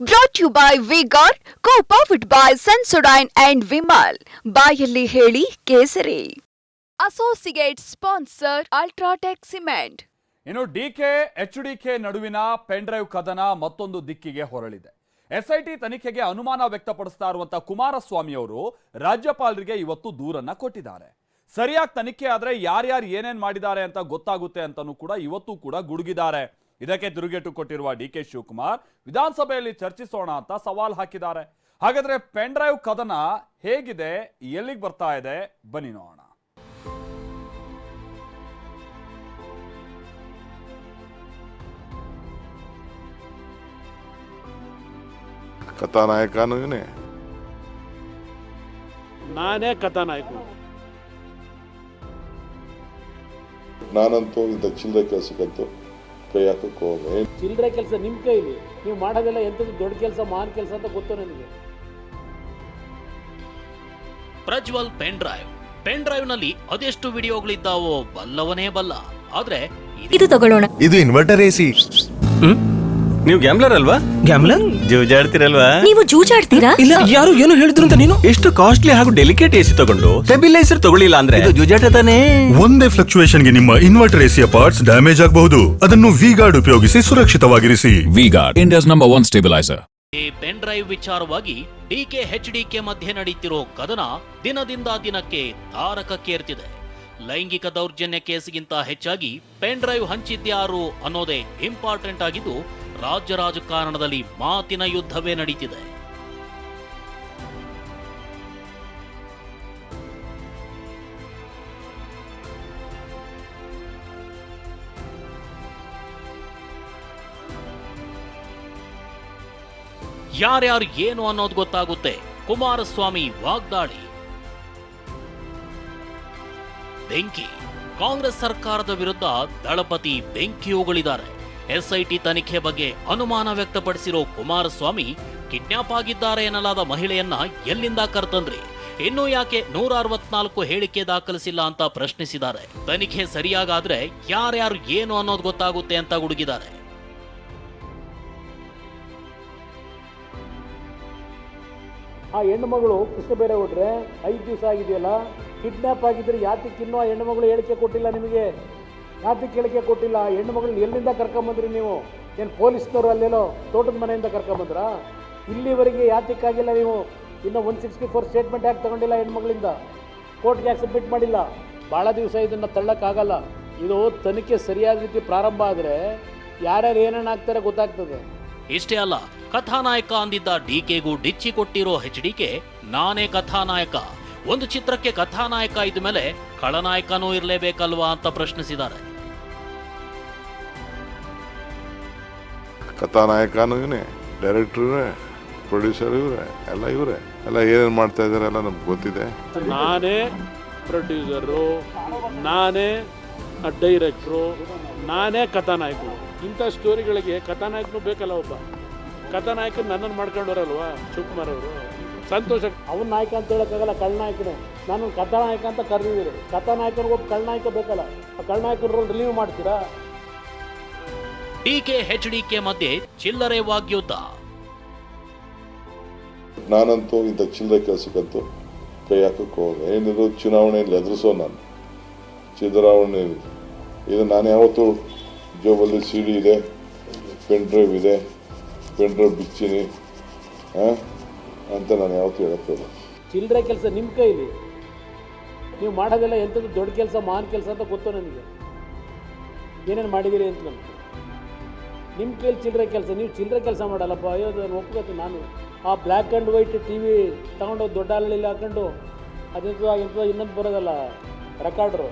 Brought you by V-Guard co powered by Sensodyne and Vimal ಬಾಯಲ್ಲಿ ಹೇಳಿ ಕೇಸರಿ. Associate sponsor UltraTech cement ಇನ್ನು DK H D K ನಡುವಿನ pen drive ಕದನ ಮತ್ತೊಂದು ದಿಕ್ಕಿಗೆ ಹೊರಳಿದೆ. ಎಸ್ಐಟಿ ತನಿಖೆಗೆ ಅನುಮಾನ ವ್ಯಕ್ತಪಡಿಸ್ತಾ ಇರುವಂತಹ ಕುಮಾರಸ್ವಾಮಿ ಅವರು ರಾಜ್ಯಪಾಲರಿಗೆ ಇವತ್ತು ದೂರನ್ನ ಕೊಟ್ಟಿದ್ದಾರೆ. ಸರಿಯಾಗಿ ತನಿಖೆ ಆದರೆ ಯಾರ್ಯಾರು ಏನೇನು ಮಾಡಿದ್ದಾರೆ ಅಂತ ಗೊತ್ತಾಗುತ್ತೆ ಅಂತಲೂ ಕೂಡ ಇವತ್ತು ಕೂಡ ಗುಡುಗಿದ್ದಾರೆ. ಇದಕ್ಕೆ ತಿರುಗೇಟು ಕೊಟ್ಟಿರುವ ಡಿ ಕೆ ಶಿವಕುಮಾರ್ ವಿಧಾನಸಭೆಯಲ್ಲಿ ಚರ್ಚಿಸೋಣ ಅಂತ ಸವಾಲ್ ಹಾಕಿದ್ದಾರೆ. ಹಾಗಾದ್ರೆ ಪೆನ್ ಡ್ರೈವ್ ಕದನ ಹೇಗಿದೆ? ಎಲ್ಲಿಗೆ ಬರ್ತಾ ಇದೆ? ಬನ್ನಿ ನೋಡೋಣ. ಕಥಾನಾಯಕನೂ ಇವನೇ ನಾನೇ ಕಥಾನಾಯಕ. ನಾನಂತೂ ಇಂಥ ಚಿಲ್ಲರೆ ಕೆಲಸಕ್ಕಂತೂ ಕೈ ಹಾಕಕ್ಕೆ ಹೋಗಿ ಚಿಲ್ಲರೆ ಕೆಲಸ ನಿಮ್ಮ ಕೈಲಿ? ನೀವು ಮಾಡೋದೆಲ್ಲ ಎಂಥದ್ದು ದೊಡ್ಡ ಕೆಲಸ ಮಹಾನ್ ಕೆಲಸ ಅಂತ ಗೊತ್ತು ನನಗೆ ಪ್ರಜ್ವಲ್ ಪೆನ್ ಡ್ರೈವ್. ಪೆನ್ ಡ್ರೈವ್ನಲ್ಲಿ ಅದೆಷ್ಟು ವಿಡಿಯೋಗಳಿದ್ದಾವೋ ಬಲ್ಲವನೇ ಬಲ್ಲ. ಆದ್ರೆ ಇದು ಇದು ತಗೊಳ್ಳೋಣ ಇದು ಇನ್ವರ್ಟರ್ ಎಸಿ ನೀವು ಗ್ಯಾಮ್ಲರ್ ಅಲ್ವಾ? ಗ್ಯಾಮ್ಲರ್ ಜೂಜಾಡ್ತಿರಲ್ವಾ? ನೀವು ಜೂಜಾಡ್ತೀರಾ? ಇಲ್ಲ ಯಾರು ಏನು ಹೇಳಿದ್ರು ಅಂತ ನೀನು? ಎಷ್ಟು ಕಾಸ್ಟ್ಲಿ ಹಾಗೂ ಡೆಲಿಕೇಟ್ ಎಸಿ ತಗೊಂಡು ಸ್ಟೆಬಿಲೈಸರ್ ತಗೊಳ್ಳಿಲ್ಲ ಅಂದ್ರೆ? ಇದು ಜೂಜಾಟ ತಾನೇ? ಒಂದೇ ಫ್ಲಕ್ಚುಯೇಷನ್ಗೆ ನಿಮ್ಮ ಇನ್ವರ್ಟರ್ ಎಸಿಯ ಪಾರ್ಟ್ಸ್ ಡ್ಯಾಮೇಜ್ ಆಗಬಹುದು. ಅದನ್ನು ವಿ ಗಾರ್ಡ್ ಉಪಯೋಗಿಸಿ ಸುರಕ್ಷಿತವಾಗಿರಿಸಿ. V-Guard, India's number one stabilizer. ಈ ಪೆನ್ ಡ್ರೈವ್ ವಿಚಾರವಾಗಿ ಡಿಕೆ ಎಚ್ ಡಿಕೆ ಮಧ್ಯೆ ನಡೀತಿರೋ ಕದನ ದಿನದಿಂದ ದಿನಕ್ಕೆ ತಾರಕಕ್ಕೇರ್ತಿದೆ. ಲೈಂಗಿಕ ದೌರ್ಜನ್ಯ ಕೇಸ್ಗಿಂತ ಹೆಚ್ಚಾಗಿ ಪೆನ್ ಡ್ರೈವ್ ಹಂಚಿದ್ಯಾರು ಅನ್ನೋದೇ ಇಂಪಾರ್ಟೆಂಟ್ ಆಗಿದ್ದು ರಾಜ್ಯ ರಾಜಕಾರಣದಲ್ಲಿ ಮಾತಿನ ಯುದ್ಧವೇ ನಡೀತಿದೆ. ಯಾರ್ಯಾರು ಏನು ಅನ್ನೋದು ಗೊತ್ತಾಗುತ್ತೆ. ಕುಮಾರಸ್ವಾಮಿ ವಾಗ್ದಾಳಿ. ಬೆಂಕಿ. ಕಾಂಗ್ರೆಸ್ ಸರ್ಕಾರದ ವಿರುದ್ಧ ದಳಪತಿ ಬೆಂಕಿ ಉಗುಳಿದ್ದಾರೆ ಎಸ್ಐಟಿ ತನಿಖೆ ಬಗ್ಗೆ ಅನುಮಾನ ವ್ಯಕ್ತಪಡಿಸಿರೋ ಕುಮಾರಸ್ವಾಮಿ, ಕಿಡ್ನಾಪ್ ಆಗಿದ್ದಾರೆ ಎನ್ನಲಾದ ಮಹಿಳೆಯನ್ನ ಎಲ್ಲಿಂದ ಕರ್ತಂದ್ರಿ? ಇನ್ನು ಯಾಕೆ ನೂರ ಅರವತ್ನಾಲ್ಕು ಹೇಳಿಕೆ ದಾಖಲಿಸಿಲ್ಲ ಅಂತ ಪ್ರಶ್ನಿಸಿದ್ದಾರೆ. ತನಿಖೆ ಸರಿಯಾಗಾದ್ರೆ ಯಾರ್ಯಾರು ಏನು ಅನ್ನೋದು ಗೊತ್ತಾಗುತ್ತೆ ಅಂತ ಗುಡುಗಿದ್ದಾರೆ ಆ ಹೆಣ್ಣು ಮಗಳು ಕೃಷ್ಣ ಬೇರೆ ಹೊಟ್ರೆ ಐದು ದಿವಸ ಆಗಿದೆಯಲ್ಲ? ಕಿಡ್ನಾಪ್ ಆಗಿದ್ರೆ ಯಾತಕ್ಕೆ ಇನ್ನೂ ಆ ಹೆಣ್ಣು ಮಗಳು ಹೇಳಿಕೆ ಕೊಟ್ಟಿಲ್ಲ ನಿಮಗೆ? ಯಾತಕ್ಕೆ ಕೇಳಿಕೆ ಕೊಟ್ಟಿಲ್ಲ, ಹೆಣ್ಣು ಮಗಳನ್ನ ಎಲ್ಲಿಂದ ಕರ್ಕೊಂಬಂದ್ರಿ ನೀವು? ಏನು ಪೊಲೀಸ್ನವರು ಅಲ್ಲೆಲ್ಲೋ ತೋಟದ ಮನೆಯಿಂದ ಕರ್ಕೊಂಬಂದ್ರಾ? ಇಲ್ಲಿವರೆಗೆ ಯಾತಕ್ಕಾಗಿಲ್ಲ ನೀವು? ಇನ್ನು ಒನ್ ಸಿಕ್ಸ್ಟಿ ಫೋರ್ ಸ್ಟೇಟ್ಮೆಂಟ್ ಯಾಕೆ ತಗೊಂಡಿಲ್ಲ ಹೆಣ್ಮಗಳಿಂದ ಕೋರ್ಟ್ಗೆ ಯಾಕೆ ಸಬ್ಮಿಟ್ ಮಾಡಿಲ್ಲ? ಭಾಳ ದಿವಸ ಇದನ್ನು ತಳ್ಳೋಕ್ಕಾಗಲ್ಲ. ಇದು ತನಿಖೆ ಸರಿಯಾದ ರೀತಿ ಪ್ರಾರಂಭ ಆದರೆ ಯಾರ್ಯಾರು ಏನೇನು ಆಗ್ತಾರೆ ಗೊತ್ತಾಗ್ತದೆ. ಇಷ್ಟೇ ಅಲ್ಲ, ಕಥಾನಾಯಕ ಅಂದಿದ್ದ ಡಿಕೆಗೂ ಡಿಚ್ಚಿ ಕೊಟ್ಟಿರೋ ಎಚ್ ಡಿಕೆ ನಾನೇ ಕಥಾನಾಯಕ. ಒಂದು ಚಿತ್ರಕ್ಕೆ ಕಥಾನಾಯಕ ಇದ್ದ ಮೇಲೆ ಖಳನಾಯಕನೂ ಇರಲೇಬೇಕಲ್ವಾ ಅಂತ ಪ್ರಶ್ನಿಸಿದ್ದಾರೆ. ಕಥಾನಾಯಕನೂ ಡೈರೆಕ್ಟರ್ ಇವರೇ ಪ್ರೊಡ್ಯೂಸರ್ ಇವರೇ ಎಲ್ಲ ಇವರೇ ಎಲ್ಲ ಏನೇನು ಮಾಡ್ತಾ ಇದ್ದಾರೆ ಎಲ್ಲ ನಮ್ಗೆ ಗೊತ್ತಿದೆ. ನಾನೇ ಪ್ರೊಡ್ಯೂಸರು ನಾನೇ ಡೈರೆಕ್ಟ್ರು ನಾನೇ ಕಥಾನಾಯಕರು. ಇಂಥ ಸ್ಟೋರಿಗಳಿಗೆ ಕಥಾನಾಯಕನು ಬೇಕಲ್ಲ ಒಬ್ಬ. ಕಥಾನಾಯಕ ನನ್ನನ್ನು ಮಾಡ್ಕೊಂಡವ್ರಲ್ವಾ ಶಿವಕುಮಾರ್ ಅವರು? ಸಂತೋಷ. ಅವನ ನಾಯಕ ಅಂತ ಹೇಳೋಕ್ಕಾಗಲ್ಲ ಕಳ್ನಾಯಕನೇ ನಾನು ಕಥಾನಾಯಕ ಅಂತ ಕರೆದಿದ್ದೀನಿ. ಕಥಾನಾಯಕನಿಗೆ ಒಬ್ಬ ಕಳ್ನಾಯಕ ಬೇಕಲ್ಲ. ಆ ಕಳ್ನಾಯಕನ ರೋಲ್ ರಿಲೀವ್ ಮಾಡ್ತೀರಾ? ಡಿಕೆ ಎಚ್ ಡಿಕೆ ಮಧ್ಯೆ ಚಿಲ್ಲರೆ ವಾಗ್ಯುದ್ಧ ನಾನಂತೂ ಇಂಥ ಚಿಲ್ಲರೆ ಕೆಲಸಕ್ಕಂತೂ ಕೈ ಹಾಕಕ್ಕೆ ಹೋದೆ ಏನಿದ್ರು ಚುನಾವಣೆಯಲ್ಲಿ ಎದುರಿಸೋ ನಾನು. ಸಿದ್ದರಾಮಯ್ಯ ಇದು ನಾನು ಯಾವತ್ತೂ ಜೋಬಲ್ಲಿ ಸಿ ಡಿ ಇದೆ ಪೆನ್ ಡ್ರೈವ್ ಇದೆ ಪೆನ್ ಡ್ರೈವ್ ಬಿಚ್ಚಿನಿ? ಅಂತ ನಾನು ಯಾವತ್ತೂ ಹೇಳಕ್ಕೋಲ್ಲ ಚಿಲ್ಲರೆ ಕೆಲಸ ನಿಮ್ಮ ಕೈಲಿ? ನೀವು ಮಾಡೋದೆಲ್ಲ ಎಂಥದ್ದು ದೊಡ್ಡ ಕೆಲಸ ಮಾನ್ ಕೆಲಸ ಅಂತ ಗೊತ್ತು ನನಗೆ? ಏನೇನು ಮಾಡಿದ್ದೀರಿ ಅಂತ ನನಗೆ ನಿಮ್ಮ ಕೈಲಿ ಚಿಲ್ಲರೆ ಕೆಲಸ, ನೀವು ಚಿಲ್ಲರೆ ಕೆಲಸ ಮಾಡಲ್ಲಪ್ಪ. ಅಯ್ಯೋ ನಾನು ಒಪ್ಕೋತೀನಿ ನಾನು. ಆ black and white T V ತಗೊಂಡು ದೊಡ್ಡ ಹಳ್ಳಿಲಿ ಹಾಕೊಂಡು ಅದೆಂಥದ್ದು ಎಂಥದ್ದು ಇನ್ನೊಂದು ಬರೋದಲ್ಲ recorder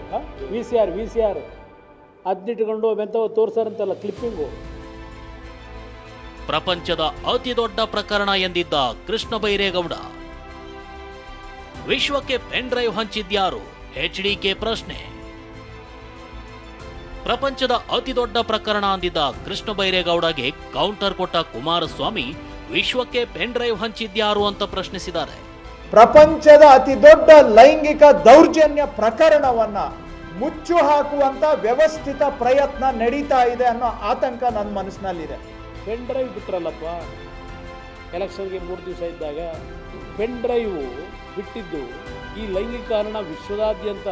V C R V C R ಅದನ್ನಿಟ್ಕೊಂಡು ಎಂಥವು ತೋರಿಸಾರಂತಲ್ಲ ಕ್ಲಿಪ್ಪಿಂಗು ಪ್ರಪಂಚದ ಅತಿ ದೊಡ್ಡ ಪ್ರಕರಣ ಎಂದಿದ್ದ ಕೃಷ್ಣ ಬೈರೇಗೌಡ. ವಿಶ್ವಕ್ಕೆ ಪೆನ್ ಡ್ರೈವ್ ಹಂಚಿದ್ಯಾರು? ಎಚ್ ಡಿಕೆ ಪ್ರಶ್ನೆ. ಪ್ರಪಂಚದ ಅತಿ ದೊಡ್ಡ ಪ್ರಕರಣ ಅಂದಿದ್ದ ಕೃಷ್ಣ ಬೈರೇಗೌಡಗೆ ಕೌಂಟರ್ ಕೊಟ್ಟ ಕುಮಾರಸ್ವಾಮಿ ವಿಶ್ವಕ್ಕೆ ಪೆನ್ ಡ್ರೈವ್ ಹಂಚಿದ್ಯಾರು ಅಂತ ಪ್ರಶ್ನಿಸಿದ್ದಾರೆ. ಪ್ರಪಂಚದ ಅತಿ ದೊಡ್ಡ ಲೈಂಗಿಕ ದೌರ್ಜನ್ಯ ಪ್ರಕರಣವನ್ನ ಮುಚ್ಚು ಹಾಕುವಂತ ವ್ಯವಸ್ಥಿತ ಪ್ರಯತ್ನ ನಡೀತಾ ಇದೆ ಅನ್ನೋ ಆತಂಕ ನನ್ನ ಮನಸ್ಸಿನಲ್ಲಿದೆ ಪೆನ್ ಡ್ರೈವ್ ಬಿಟ್ರಲ್ಲಪ್ಪ? ಎಲೆಕ್ಷನ್ಗೆ ಮೂರು ದಿವಸ ಇದ್ದಾಗ ಪೆನ್ ಡ್ರೈವು ಬಿಟ್ಟಿದ್ದು ಈ ಲೈಂಗಿಕ ಕಾರಣ ವಿಶ್ವದಾದ್ಯಂತ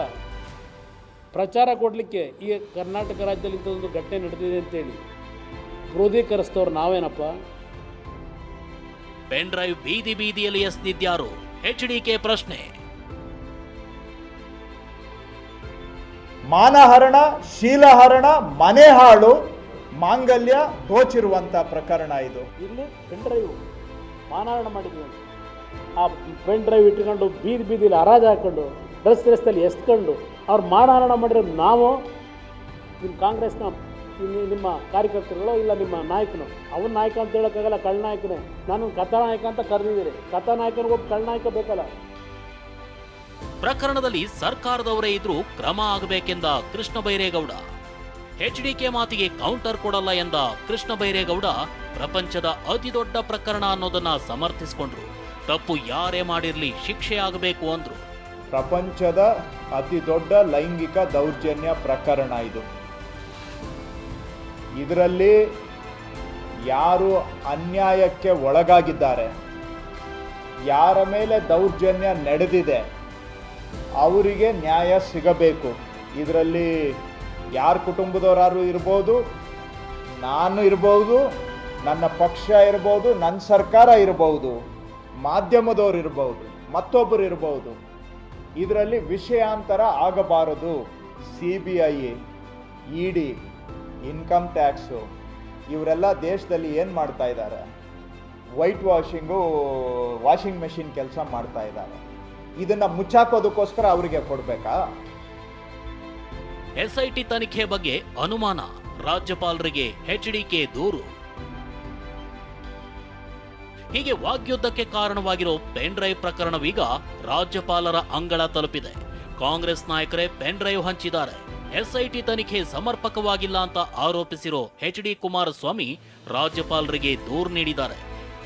ಪ್ರಚಾರ ಕೊಡಲಿಕ್ಕೆ ಈ ಕರ್ನಾಟಕ ರಾಜ್ಯದಲ್ಲಿ ಇಂಥದ್ದೊಂದು ಘಟನೆ ನಡೆದಿದೆ ಅಂತೇಳಿ ಕ್ರೋಧೀಕರಿಸ್ತವ್ರು ನಾವೇನಪ್ಪ? ಪೆನ್ ಡ್ರೈವ್ ಬೀದಿ ಬೀದಿಯಲ್ಲಿ ಎಸ್ದಿದ್ಯಾರು? ಕೆ ಪ್ರಶ್ನೆ. ಮಾನಹರಣ ಶೀಲಹರಣ ಮನೆ ಹಾಳು ಮಾಂಗಲ್ಯ ದೋಚಿರುವಂತ ಪ್ರಕರಣ ಇದು. ಇಲ್ಲಿ ಪೆನ್ ಡ್ರೈವ್ ಮಾನಾರಣ ಮಾಡಿದ್ವಿ. ಆ ಪೆನ್ ಡ್ರೈವ್ ಇಟ್ಕೊಂಡು ಬೀದಿ ಬೀದಿಲಿ ಹರಾಜು ಹಾಕೊಂಡು ಡ್ರೆಸ್ ರಸ್ತೆಯಲ್ಲಿ ಎಸ್ಕೊಂಡು ಅವ್ರು ಮಾನಾರಣ ಮಾಡಿರೋ ನಾವು ನಿಮ್ಮ ಕಾಂಗ್ರೆಸ್ನ ನಿ- ನಿಮ್ಮ ಕಾರ್ಯಕರ್ತರುಗಳು ಇಲ್ಲ ನಿಮ್ಮ ನಾಯಕನು ಅವನ ನಾಯಕ ಅಂತ ಹೇಳೋಕ್ಕಾಗಲ್ಲ ಕಳ್ಳನಾಯಕನೇ ನಾನು ಕಥಾನಾಯಕ ಅಂತ ಕರೆದಿದ್ದೀರಿ ಕಥಾನಾಯಕನಿಗೊಬ್ಬ ಕಳ್ಳನಾಯಕ ಬೇಕಲ್ಲ. ಪ್ರಕರಣದಲ್ಲಿ ಸರ್ಕಾರದವರೇ ಇದ್ರೂ ಕ್ರಮ ಆಗಬೇಕೆಂದ ಕೃಷ್ಣ ಬೈರೇಗೌಡ. ಎಚ್ಡಿಕೆ ಮಾತಿಗೆ ಕೌಂಟರ್ ಕೊಡಲ್ಲ ಎಂದ ಕೃಷ್ಣ ಬೈರೇಗೌಡ ಪ್ರಪಂಚದ ಅತಿದೊಡ್ಡ ಪ್ರಕರಣ ಅನ್ನೋದನ್ನ ಸಮರ್ಥಿಸಿಕೊಂಡ್ರು. ತಪ್ಪು ಯಾರೇ ಮಾಡಿರಲಿ ಶಿಕ್ಷೆ ಆಗಬೇಕು ಅಂದ್ರು. ಪ್ರಪಂಚದ ಅತಿ ದೊಡ್ಡ ಲೈಂಗಿಕ ದೌರ್ಜನ್ಯ ಪ್ರಕರಣ ಇದು. ಇದರಲ್ಲಿ ಯಾರು ಅನ್ಯಾಯಕ್ಕೆ ಒಳಗಾಗಿದ್ದಾರೆ, ಯಾರ ಮೇಲೆ ದೌರ್ಜನ್ಯ ನಡೆದಿದೆ, ಅವರಿಗೆ ನ್ಯಾಯ ಸಿಗಬೇಕು. ಇದರಲ್ಲಿ ಯಾರ ಕುಟುಂಬದವರಾರು ಇರ್ಬೋದು, ನಾನು ಇರ್ಬೋದು, ನನ್ನ ಪಕ್ಷ ಇರ್ಬೋದು ನನ್ನ ಸರ್ಕಾರ ಇರ್ಬೋದು, ಮಾಧ್ಯಮದವ್ರು ಇರ್ಬೋದು ಮತ್ತೊಬ್ಬರು ಇರ್ಬೋದು, ಇದರಲ್ಲಿ ವಿಷಯಾಂತರ ಆಗಬಾರದು. C B I, E D, income tax, ಇವರೆಲ್ಲ ದೇಶದಲ್ಲಿ ಏನು ಮಾಡ್ತಾ ಇದ್ದಾರೆ? ವೈಟ್ ವಾಷಿಂಗು, ವಾಷಿಂಗ್ ಮೆಷಿನ್ ಕೆಲಸ ಮಾಡ್ತಾ ಇದ್ದಾರೆ. ಇದನ್ನು ಮುಚ್ಚಾಕೋದಕ್ಕೋಸ್ಕರ ಅವರಿಗೆ ಕೊಡಬೇಕಾ? ಎಸ್ಐಟಿ ತನಿಖೆ ಬಗ್ಗೆ ಅನುಮಾನ. ರಾಜ್ಯಪಾಲರಿಗೆ ಎಚ್ಡಿಕೆ ದೂರು. ಹೀಗೆ ವಾಗ್ಯುದ್ಧಕ್ಕೆ ಕಾರಣವಾಗಿರೋ ಪೆನ್ ಡ್ರೈವ್ ಪ್ರಕರಣವೀಗ ರಾಜ್ಯಪಾಲರ ಅಂಗಳ ತಲುಪಿದೆ. ಕಾಂಗ್ರೆಸ್ ನಾಯಕರೇ ಪೆನ್ ಡ್ರೈವ್ ಹಂಚಿದ್ದಾರೆ. ಎಸ್ಐಟಿ ತನಿಖೆ ಸಮರ್ಪಕವಾಗಿಲ್ಲ ಅಂತ ಆರೋಪಿಸಿರೋ ಎಚ್ ಡಿ ಕುಮಾರಸ್ವಾಮಿ ರಾಜ್ಯಪಾಲರಿಗೆ ದೂರು ನೀಡಿದ್ದಾರೆ.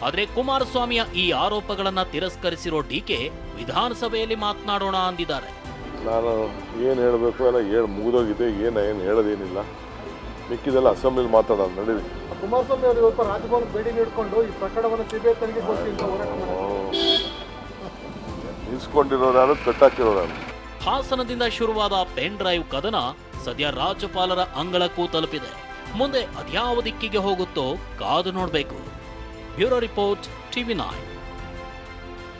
ಆದರೆ ಕುಮಾರಸ್ವಾಮಿಯ ಈ ಆರೋಪಗಳನ್ನ ತಿರಸ್ಕರಿಸಿರೋ ಡಿಕೆ ವಿಧಾನಸಭೆಯಲ್ಲಿ ಮಾತನಾಡೋಣ ಅಂದಿದ್ದಾರೆ. ನಾನು ಏನು ಹೇಳಬೇಕು ಎಲ್ಲ ಹೇಳಿ ಮುಗಿದೋಗಿದೆ ಏನು ಏನು ಹೇಳೋದೇನಿಲ್ಲ. ಮಿಕ್ಕಿದೆಲ್ಲ ಅಸೆಂಬ್ಲಿಲಿ ಮಾತಾಡೋದು ನಡೀರಿ ಕುಮಾರಸ್ವಾಮಿ ಅವರು ಇವತ್ತು ರಾಜ್ಯಪಾಲ ಭೇಟಿ ನೀಡಿಕೊಂಡು ಈ ಪ್ರಕರಣವನ್ನು ಸಿಬಿಐ ತನಿಖೆ ಹೋರಾಟ ನಿಲ್ಸ್ಕೊಂಡಿರೋರು ಯಾರು ಕಟ್ಟಾಕಿರೋರು ಯಾರು? ಹಾಸನದಿಂದ ಶುರುವಾದ ಪೆನ್ ಡ್ರೈವ್ ಕದನ ಸದ್ಯ ರಾಜ್ಯಪಾಲರ ಅಂಗಳಕ್ಕೂ ತಲುಪಿದೆ ಮುಂದೆ ಅದ್ಯಾವ ದಿಕ್ಕಿಗೆ ಹೋಗುತ್ತೋ ಕಾದು ನೋಡಬೇಕು. Bureau report TV nine